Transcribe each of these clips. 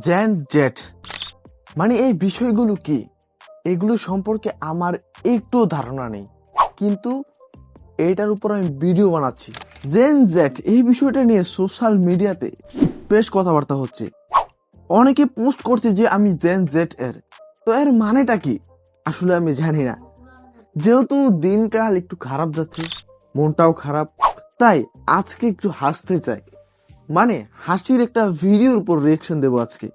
Gen jet মানে এই বিষয়গুলো কি? এগুলো সম্পর্কে আমার একটু ধারণা নেই। কিন্তু এটার উপর আমি ভিডিও বানাচ্ছি। জেন জেট এই বিষয়টা নিয়ে সোশ্যাল মিডিয়াতে বেশ কথাবার্তা হচ্ছে। অনেকে পোস্ট করছে যে আমি জেন জেট এর। তো এর মানেটা কি? আসলে আমি জানি না। যেহেতু দিনকাল একটু খারাপ যাচ্ছে, মনটাও খারাপ, তাই আজকে একটু হাসতে চাই। মানে হাসির একটা ভিডিওর উপর রিয়েকশন দেবো আজকে।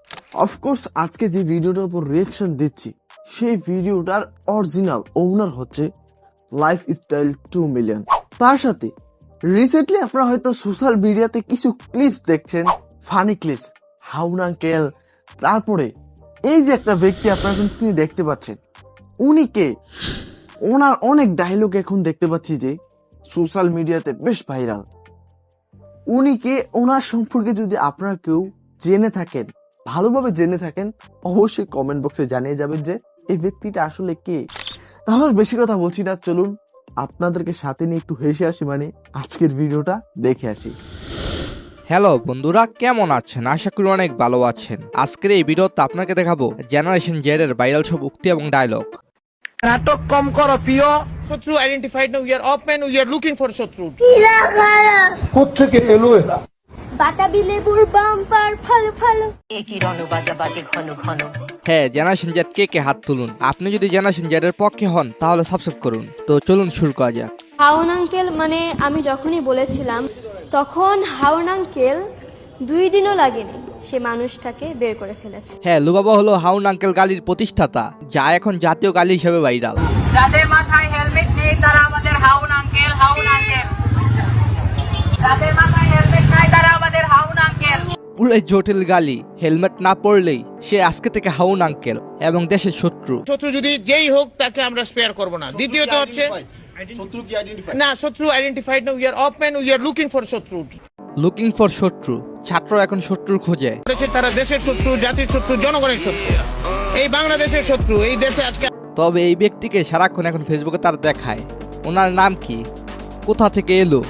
অফকোর্স আজকে যে ভিডিওটার উপর রিয়েকশন দিচ্ছি, সেই ভিডিওটার অরিজিনাল ওনার হচ্ছে লাইফ স্টাইল টু মিলিয়ন তার সাথে রিসেন্টলি আপনারা হয়তো সোশ্যাল মিডিয়াতে কিছু ক্লিপস দেখছেন ফানি ক্লিপস হাউনা কেল তারপরে, এই যে একটা ব্যক্তি আপনারা স্ক্রিনে দেখতে পাচ্ছেন, উনি কে? ওনার অনেক ডায়লগ এখন দেখতে পাচ্ছি যে সোশ্যাল মিডিয়াতে বেশ ভাইরাল উনি কে ওনার সম্পর্কে যদি আপনারা কেউ জেনে থাকেন ভালোভাবে জেনে থাকেন অবশ্যই কমেন্ট বক্সে জানিয়ে যাবেন যে এই ব্যক্তিটা আসলে কে। তাহলে বেশি কথা বলছি না চলুন আপনাদেরকে সাথে নিয়ে একটু হেসে আসি মানে আজকের ভিডিওটা দেখে আসি। হ্যালো বন্ধুরা কেমন আছেন? আশা করি অনেক ভালো আছেন। আজকের এই ভিডিওতে আপনাকে দেখাবো জেনারেশন জেড এর ভাইরাল সব উক্তি এবং ডায়লগ নাটক কম করো প্রিয়। শত্রু identified now we are of man we are looking for শত্রু। কোত্থেকে এলো এরা? বাতাবি লেবুর বাম্পার ফালো ফালো। একই রণ বাজা বাজে ঘন ঘন। হ্যাঁ জেনারেশন জেড কে কে হাত তুলুন। আপনি যদি জেনারেশন জেড এর পক্ষে হন তাহলে সাবস্ক্রাইব করুন। তো চলুন শুরু করা যাক। হাউন আঙ্কেল মানে আমি যখনই বলেছিলাম তখন হাউন আঙ্কেল দুই দিনও লাগেনি। সে মানুষটাকে বের করে ফেলেছে। হ্যাঁ লুবাবা হলো হাউন আঙ্কেল গালির প্রতিষ্ঠাতা যা এখন জাতীয় গালি হিসেবে ভাইরাল যাদের মাথায় হেলমেট নেই তারা আমাদের হাউন আঙ্কেল হাউন আঙ্কেল যাদের মাথায় হেলমেট নাই তারা আমাদের হাউন আঙ্কেল পুরো জটিল গালি হেলমেট না পরলেই সে আজকে থেকে হাউন আঙ্কেল এবং দেশের শত্রু। শত্রু যদি যেই হোক তাকে আমরা স্পেয়ার করব না। দ্বিতীয়ত হচ্ছে না শত্রু identified now we are of man we are looking for শত্রু। লুকিং ফর শত্রু ছাত্র এখন শত্রুর খোঁজে। তারা দেশের শত্রু জাতির শত্রু জনগণের শত্রু। এই বাংলাদেশের শত্রু এই দেশে আজকে তবে এই ব্যক্তিকে সারাক্ষণ এখন ফেসবুকে তার দেখায়। ওনার নাম কি? কোথা থেকে এলো?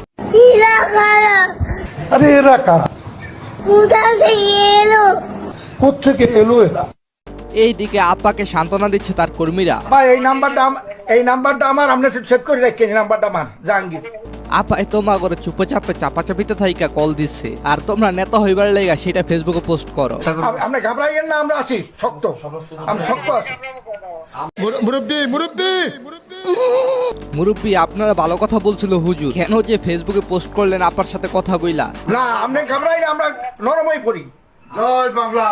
আরে এরা কারা? কোথা থেকে এলো? কোত্থেকে এলো এরা? এইদিকে আপাকে সান্ত্বনা দিচ্ছে তার কর্মীরা। ভাই এই নাম্বারটা এই নাম্বারটা আমার আপনি সেভ করে রাখেন নাম্বারটা আমার জাহাঙ্গীর। আপা এ তোমা করে চুপে চাপে চাপাচাপিতে থাইকা কল দিচ্ছে। আর তোমরা নেতা হইবার লেগা সেটা ফেসবুকে পোস্ট করো। আপ- আপনি ঘাবড়াইয়েন না আমরা আছি শক্ত। আমি শক্ত আছি। মুরব্বী আপনারা ভালো কথা বলছিল হুজুর। কেন যে ফেসবুকে পোস্ট করলেন আপনার সাথে কথা বইলা? না আপনি ঘাবড়াই না আমরা নরমই পড়ি। জয় বাংলা।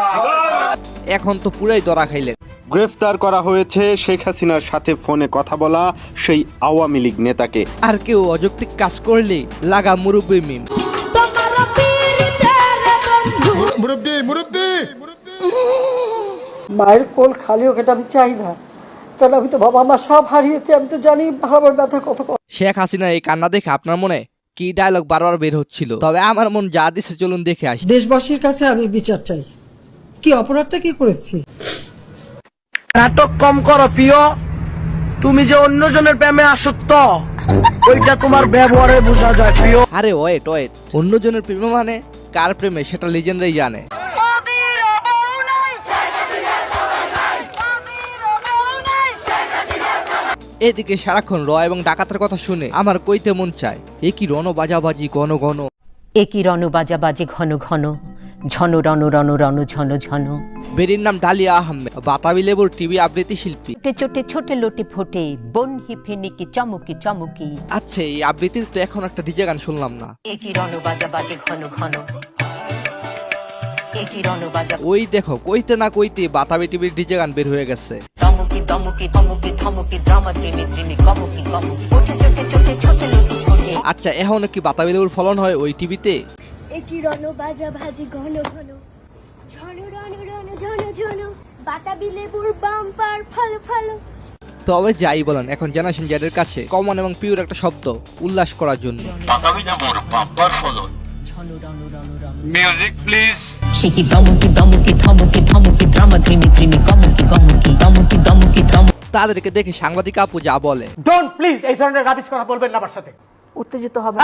এখন তো পুরাই দরা খাইলেন। গ্রেফতার করা হয়েছে শেখ হাসিনার সাথে ফোনে কথা বলা সেই আওয়ামী লীগ নেতাকে। আর কেউ অযৌক্তিক কাজ করলে লাগা মুরব্বী মিম। মায়ের কোল খালি হোক এটা আমি চাই না। কারণ আমি তো বাবা মা সব হারিয়েছি আমি তো জানি আমার ব্যথা কত। শেখ হাসিনা এই কান্না দেখে আপনার মনে কি ডায়লগ বারবার বের হচ্ছিল? তবে আমার মন যা দিছে চলুন দেখে আসি। দেশবাসীর কাছে আমি বিচার চাই। কি অপরাধটা কি করেছি? নাটক কম করো প্রিয় তুমি যে অন্যজনের প্রেমে আসক্ত ওইটা তোমার ব্যবহারে বোঝা যায় প্রিয়। আরে ওয়েট ওয়েট অন্যজনের প্রেমে মানে কার প্রেমে? সেটা লিজেন্ডরাই জানে। এদিকে সারাক্ষণ র এবং ডাকাতের কথা শুনে আমার কইতে মন চায়। এ কি রণ বাজাবাজি ঘন ঘন। একই রণ বাজা বাজে ঘন ঘন। ঝন রণ রণ রণ ঝন ঝন। বেরির নাম ডালিয়া আহমেদ বাতাবি লেবুর টিভি আবৃত্তি শিল্পী। চোটে চোটে ছোটে লোটে ফোটে বন হিফিনিকি চমকি চমকি। আচ্ছা এই আবৃত্তির তো এখন একটা ডিজে গান শুনলাম না। একই রণ বাজা বাজে ঘন ঘন। একই রণ বাজা ওই দেখো কইতে না কইতে বাতাবি টিভির ডিজে গান বের হয়ে গেছে। দমকি দমকি থমকি থমকি ত্রিমি ত্রিমি কমকি কমকি। চোটে চোটে চোটে ছোটে লোটে ফোটে আচ্ছা এখন কি বাতাবি লেবুর ফলন হয় ওই টিভিতে? একই রণ বাজা ভাজি ঘন ঘন। ঝন রণ রণ ঝন ঝন বাতাবি লেবুর বাম্পার ফালো ফালো। তবে যাই বলেন এখন জেনারেশন জেডের কাছে কমন এবং পিওর একটা শব্দ উল্লাস করার জন্য। ঝন রণ রণ রণ সে কি দমকি দমকি থমকি থমকি দ্রামা ত্রিমি ত্রিমি কমকি কমকি। তাদেরকে দেখে সাংবাদিক আপু যা বলে। ডোন্ট প্লিজ এই ধরনের রাবিশ কথা বলবেন না আমার সাথে। উত্তেজিত হবে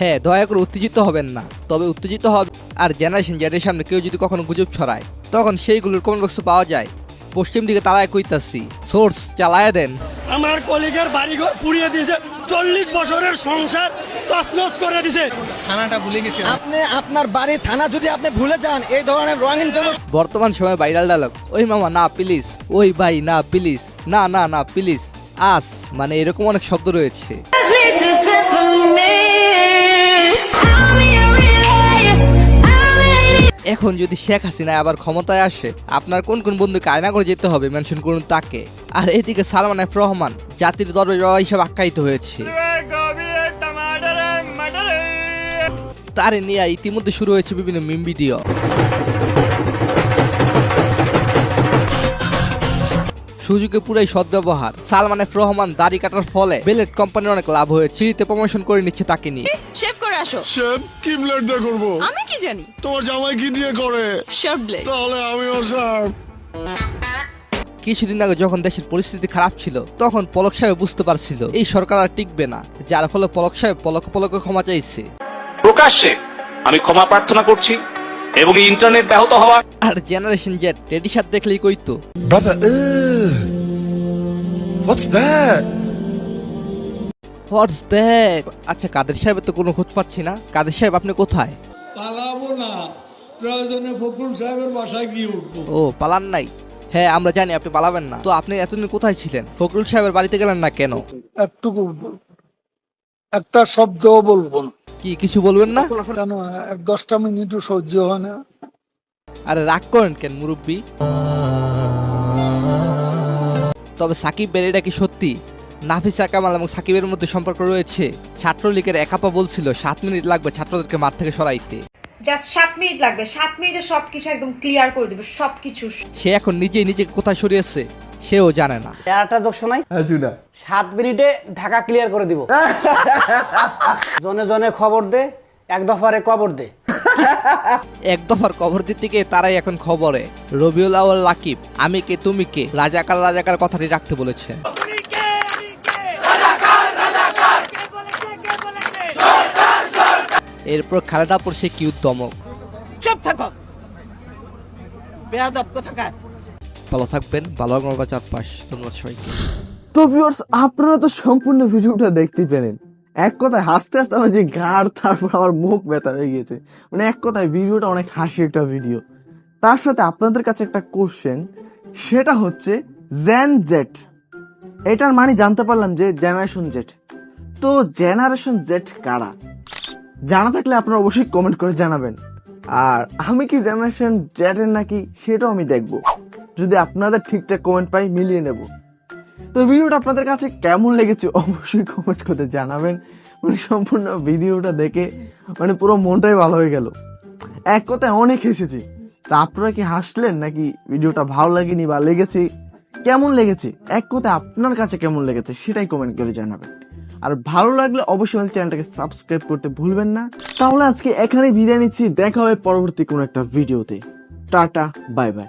হ্যাঁ দয়া করে উত্তেজিত হবেন না। তবে উত্তেজিত হবে আর জেনারেশন জেডের সামনে কেউ যদি কখনো গুজব ছড়ায় তখন সেইগুলোর কমেন্ট বক্সে পাওয়া যায়। পশ্চিম দিকে তারাই কইতাছি সোর্স চালায় দেন। আমার কলিগের বাড়িঘর পুড়িয়ে দিয়েছে চল্লিশ বছরের সংসার তছনছ করে দিছে থানাটা ভুলে গেছে আপনি আপনার বাড়ির থানা যদি আপনি ভুলে যান এই ধরনের রঙিন বর্তমান সময়ে ভাইরাল ডায়লগ ওই মামা না প্লিজ ওই ভাই না প্লিজ না না না, প্লিজ, আস মানে এরকম অনেক শব্দ রয়েছে। এখন যদি শেখ হাসিনা আবার ক্ষমতায় আসে, আপনার কোন কোন বন্ধুকে আয়না করে যেতে হবে, মেনশন করুন তাকে। আর এদিকে সালমান এফ রহমান, জাতির দরজা হিসেবে আখ্যায়িত হয়েছে। তার নিয়ে ইতিমধ্যে শুরু হয়েছে বিভিন্ন মিম ভিডিও। সুযোগে পুরাই সদ্ব্যবহার। সালমান এফ রহমান দাড়ি কাটার ফলে বেলেট কোম্পানির অনেক লাভ হয়েছে। ফ্রিতে প্রমোশন করে নিচ্ছে তাকে নিয়ে। শেভ করে আসো। শেফ কি ব্লেড দিয়ে করব? আমি কি জানি? তোমার জামাই কি দিয়ে করে? শার্প ব্লেড তাহলে আমি ওর কিছুদিন আগে যখন দেশের পরিস্থিতি খারাপ ছিল তখন পলক সাহেব বুঝতে পারছিল এই সরকার আর টিকবে না যার ফলে পলক সাহেব পলক পলকে ক্ষমা চাইছে। প্রকাশ্যে আমি ক্ষমা প্রার্থনা করছি। এবং ইন্টারনেট ব্যাহত হওয়া আর জেনারেশন জেড রেডি সাথে দেখলেই কইতো brother what's that what's that আচ্ছা কাদের সাহেবের তো কোনো খোঁজ পাচ্ছি না। কাদের সাহেব আপনি কোথায়? পালাবো না। প্রয়োজনে ফখরুল সাহেবের বাসায় গিয়ে উঠবো। ও পালান নাই। হ্যাঁ আমরা জানি আপনি পালাবেন না। তো আপনি এতদিন কোথায় ছিলেন? ফখরুল সাহেবের বাড়িতে গেলেন না কেন? একটুকু একটা শব্দও বলব না। কি কিছু বলবেন না? কেন দশটা মিনিটও সহ্য হয় না। আরে রাগ করেন কেন মুরব্বী? তবে সাকিব বের কি সত্যি? নাফিসা কামাল এবং সাকিবের মধ্যে সম্পর্ক রয়েছে। ছাত্রলীগের একাপা বলছিল সাত মিনিট লাগবে ছাত্রদেরকে মাঠ থেকে সরাইতে। জাস্ট সাত মিনিট লাগবে। সাত মিনিটে সবকিছু একদম ক্লিয়ার করে দেবে সবকিছু। সে এখন নিজেই নিজেকে কোথায় সরিয়েছে? সেও জানে না। একটা যোগ শোনাই? সাত মিনিটে ঢাকা ক্লিয়ার করে দিব। জনে জনে খবর দে এক দফারে কবর দে। এক দফার কবর দিতে গিয়ে তারাই এখন খবরে। রবিউল আওয়াল লাকিব আমি কে তুমি কে? রাজাকার রাজাকার কথাটি রাখতে বলেছে। এরপর খালেদাপুর সে কি উদ্যমক? চুপ থাকো। বেয়াদব কোথাকার? ভালো থাকবেন, ভালো লাগবে চারপাশ ধন্যবাদ সবাইকে। তো ভিউয়ার্স আপনারা তো সম্পূর্ণ ভিডিওটা দেখতে পেলেন। এক কথায় হাসতে হাসতে আমার যে গাড় তারপর আমার মুখ ব্যথা হয়ে গিয়েছে। মানে এক কথায় ভিডিওটা অনেক হাসি একটা ভিডিও তার সাথে আপনাদের কাছে একটা কোশ্চেন সেটা হচ্ছে জেন জেট এটার মানে জানতে পারলাম যে জেনারেশন জেট তো জেনারেশন জেট কারা? জানা থাকলে আপনারা অবশ্যই কমেন্ট করে জানাবেন। আর আমি কি জেনারেশন জেটের নাকি, সেটাও আমি দেখব। যদি আপনাদের ঠিকঠাক কমেন্ট পাই মিলিয়ে নেব। তো ভিডিওটা আপনাদের কাছে কেমন লেগেছে অবশ্যই কমেন্ট করে জানাবেন। মানে সম্পূর্ণ ভিডিওটা দেখে মানে পুরো মনটাই ভালো হয়ে গেল। এক কথায় অনেক হেসেছি। তা আপনারা কি হাসলেন নাকি ভিডিওটা ভালো লাগেনি বা লেগেছে? কেমন লেগেছে? এক কথায় আপনার কাছে কেমন লেগেছে সেটাই কমেন্ট করে জানাবেন। আর ভালো লাগলে অবশ্যই আমাদের চ্যানেলটাকে সাবস্ক্রাইব করতে ভুলবেন না। তাহলে আজকে এখানে বিদায় নিচ্ছি। দেখা হবে পরবর্তী কোনো একটা ভিডিওতে। Tata bye bye